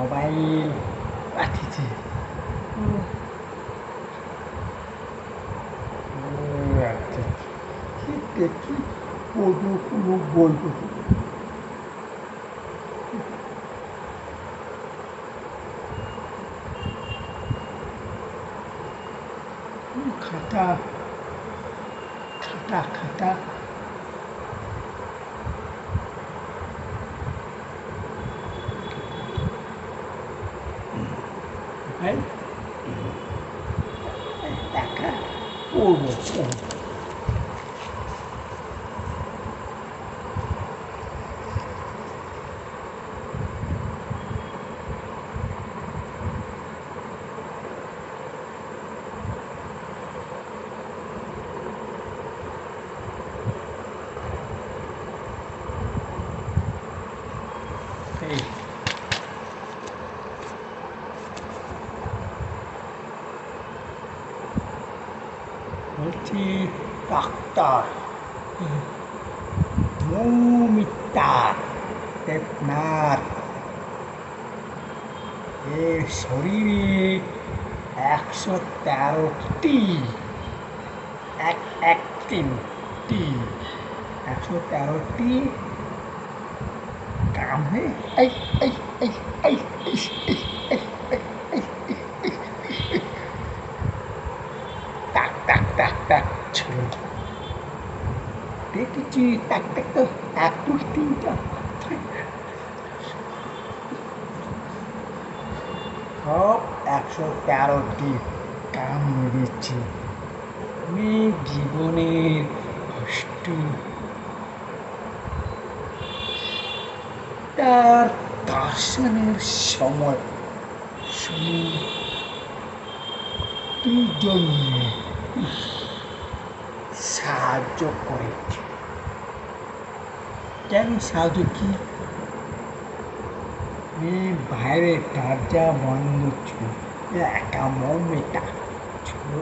Mobile आती थी দেখি কোনো কোনো বলব খাতা খাতা খাতা Stop. বলছি ডাক্তার মৌমিতা দেবনাথ এর শরীরে একশো তেরোটি এক এক তিন টি একশো তেরোটি কাম হয়ে এই এই এই এই এই এই এই এই Excellent. দেখেছি সব একশো তেরোটি দিচ্ছে জীবনের কষ্ট। তার দর্শনের সময় শুনে। তুই জন্য সাহায্য করেছে। কেন সাহায্য কি? মেয়ে বাইরে দরজা বন্ধ ছিল, একা মৌমিতা ছিল।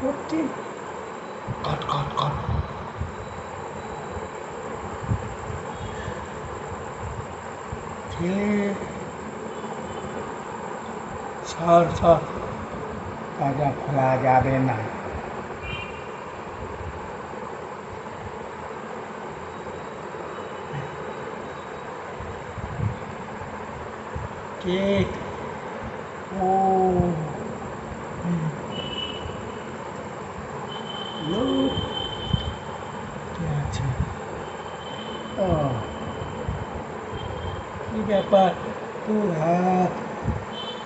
করছে কট কট কট। ছেলে সর সর দরজা খোলা যাবে না। কে ও। আছে ও কি ব্যাপার তোর হাত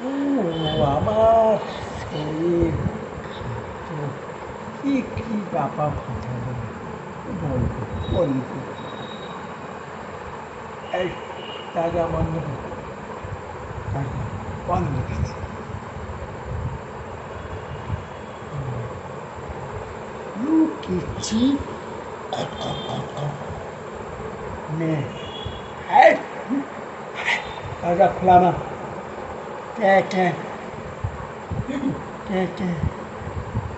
ও আমার শরীর কি কি ব্যাপার কথা বলব বলব এই বন্ধ पड़ता one minute की चीख में हेड अगर फलाना क्या क्या क्या क्या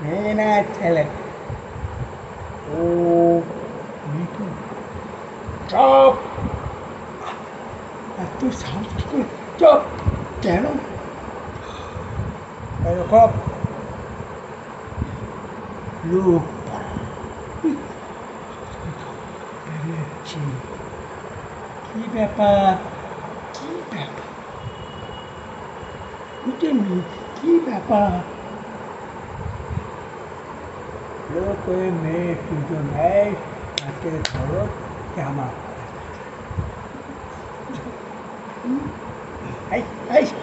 मेरा चले ओ मीटू चौप तू साउंड चौप chén không? Đây là khớp Lu Chi Chi Peppa Chi Peppa Cứ trên mình Chi Peppa Lo que me funcionáis a que todo llama. Ay, ay.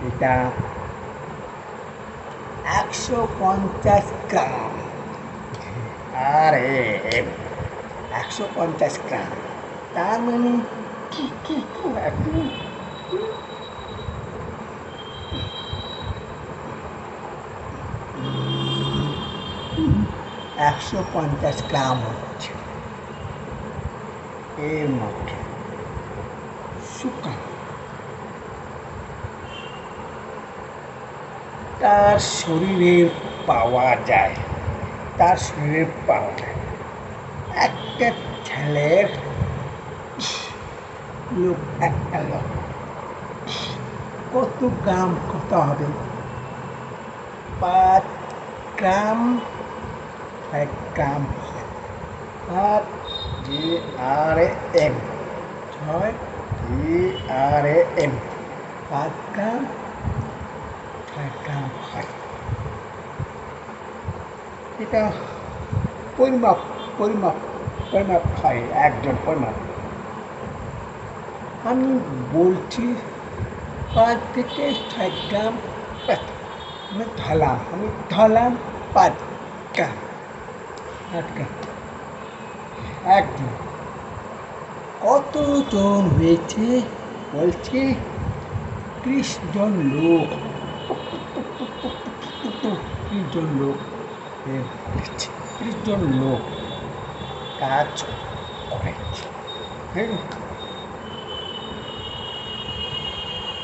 এটা একশো পঞ্চাশ গ্রাম। আরে, একশো পঞ্চাশ গ্রাম। তার মানে কি কি Mm. একশো পঞ্চাশ গ্রাম হচ্ছে। মধ্যে শুকান তার শরীরে পাওয়া যায়। তার শরীরে পাওয়া যায়। একটা ছেলের লোক, একটা লোক। কত গ্রাম কত হবে? পাঁচ গ্রাম এক গ্রাম পাঁচ জি আর এম ছয়। জি আর এম পাঁচ গ্রাম। ছয় গ্রাম। হয় এটা পরিমাপ পরিমাপ পরিমাপ হয় একজন পরিমাপ। আমি বলছি পাঁচ থেকে ছয় গ্রাম আমি ধলাম আমি ধলাম পাঁচ গ্রাম। পাঁচ গ্রাম। একদিন কতজন হয়েছে বলছে? ত্রিশ জন লোক। ত্রিশ জন লোক। হয়েছে ত্রিশ জন লোক কাজ করেছে। হ্যাঁ।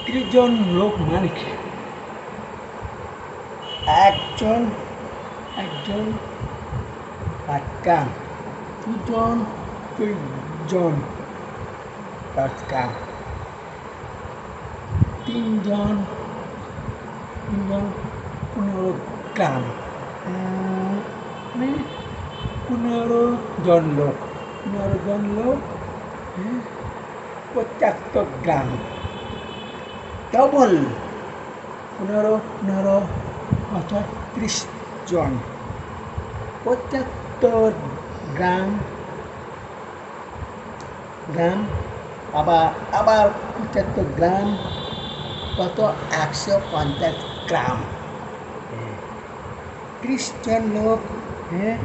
ত্রিশ জন লোক মানে একজন একজন পাঁচ দুইজন পাঁচ গ্রাম তিনজন তিনজন পনেরো গ্রাম উম, মানে পনেরো জন লোক। পনেরো জন লোক হ্যাঁ, পঁচাত্তর গ্রাম ডবল পনেরো পনেরো অর্থাৎ ত্রিশ জন। পঁচাত্তর গ্রাম গ্রাম, আবার আবার পঁচাত্তর গ্রাম, কত একশো পঞ্চাশ গ্রাম। জন লোক হ্যাঁ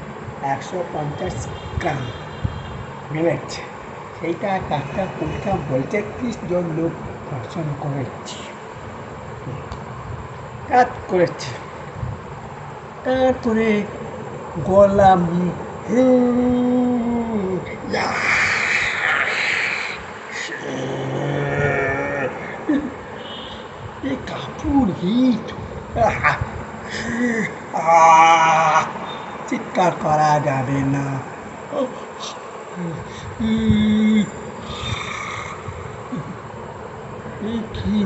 একশো পঞ্চাশ গ্রাম। মিলেছে সেইটা কাকা পরীক্ষা বলছে ত্রিশ জন লোক দর্শন করেছে। কাজ করেছে। তারপরে গোলামি এ কাপড় হিট চিৎকার করা যাবে না এই কি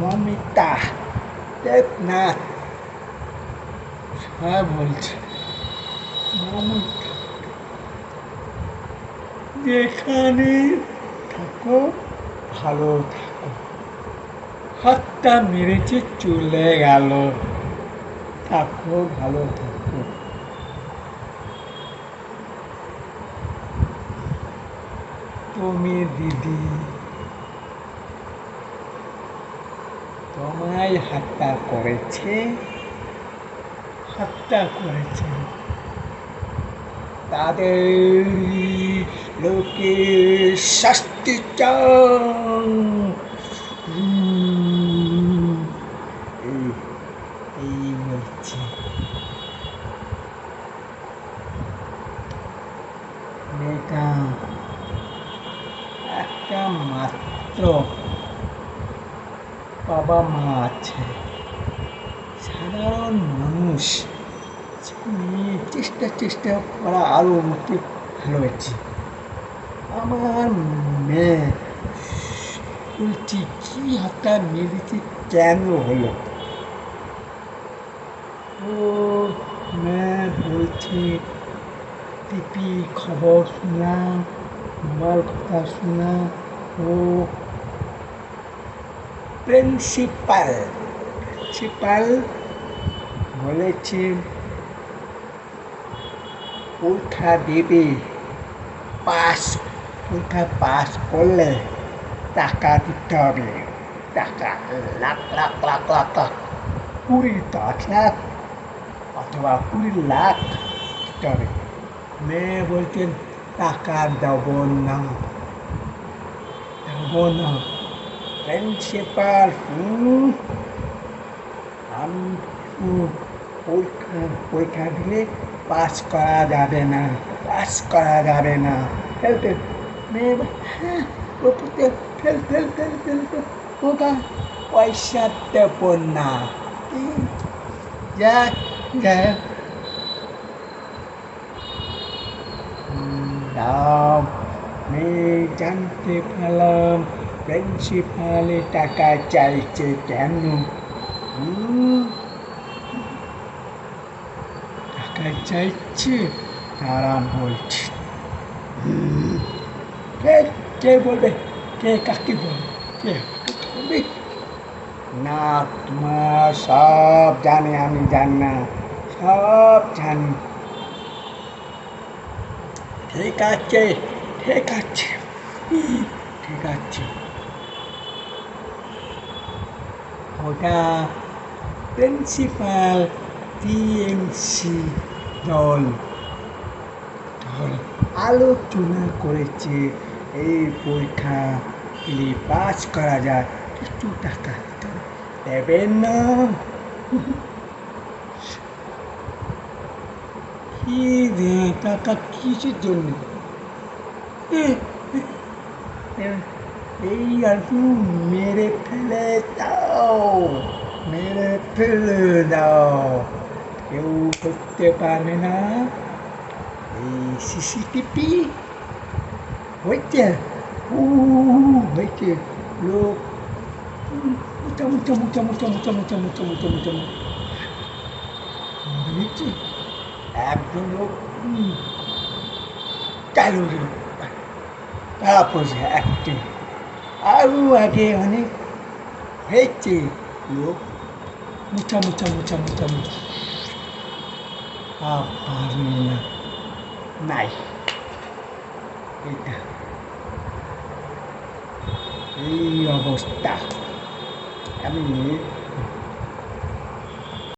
মমিতা দেবনাথ হ্যাঁ বলছে। মমিতা, যেখানে থাকো, ভালো থাকো। হাতটা মেরেছে, চলে গেল। থাকো, ভালো থাকো। তুমি দিদি। তোমায় হত্যা করেছে হত্যা করেছে। তাদের লোকে শাস্তি চাও। চেষ্টা করা আরও উঠতে ভালো হয়েছে। আমার মেয়ে বলছি কি হাতটা মেরেছে কেন হলো? ও মেয়ে বলছে টিপি খবর শোনা মোবাইল কথা শোনা। ও প্রিন্সিপাল প্রিন্সিপাল বলেছে পরীক্ষা দেবে। পাস পরীক্ষা পাস করলে টাকা দিতে হবে। টাকা, লাখ লাখ লাখ লাখ লাখ, কুড়ি, দশ লাখ অথবা কুড়ি লাখ আসতে হবে। মেয়ে বলছেন টাকা দেবো না। দেবো না। প্রিন্সিপাল আমি পরীক্ষা পরীক্ষা দিলে পাস করা যাবে না পাস করা যাবে না। ফেল ফেল মেয়ে হ্যাঁ fail fail fail fail fail. ওটা পয়সা দেবো না হুম, যা যা। দাও মেয়ে জানতে পারলাম প্রিন্সিপালে টাকা চাইছে কেন? হুম, টাকা চাইছে, তারা বলছে, কে কে বলবে? কে কাকে বলবে? কে বলবে? না, তোমার সব জানে, আমি জানি না, সব জানি। ঠিক আছে ঠিক আছে ঠিক আছে। ওটা প্রিন্সিপাল টিএমসি দল আলোচনা করেছে এই পরীক্ষা দিলে পাস করা যায়। কিছু টাকা দেবেন না। কি টাকা কিসের জন্য? এই আর মেরে ফেলে দাও, মেরে ফেলে দাও। কেউ করতে পারবে না এই সিসিটিভি হয়েছে উ হয়েছে লোক মুচা মুচা মুচা মুচা মুচা মুচা মুচা মুচা মুচা বুঝছি একজন লোক হুম, চালু ছিল তারপর সে একটি আরও আগে অনেক হয়েছে লোক মুচা মুচা মুচা মুচা Rapaz, menina. Mas. Eita. Ih, vou bosta. é menina.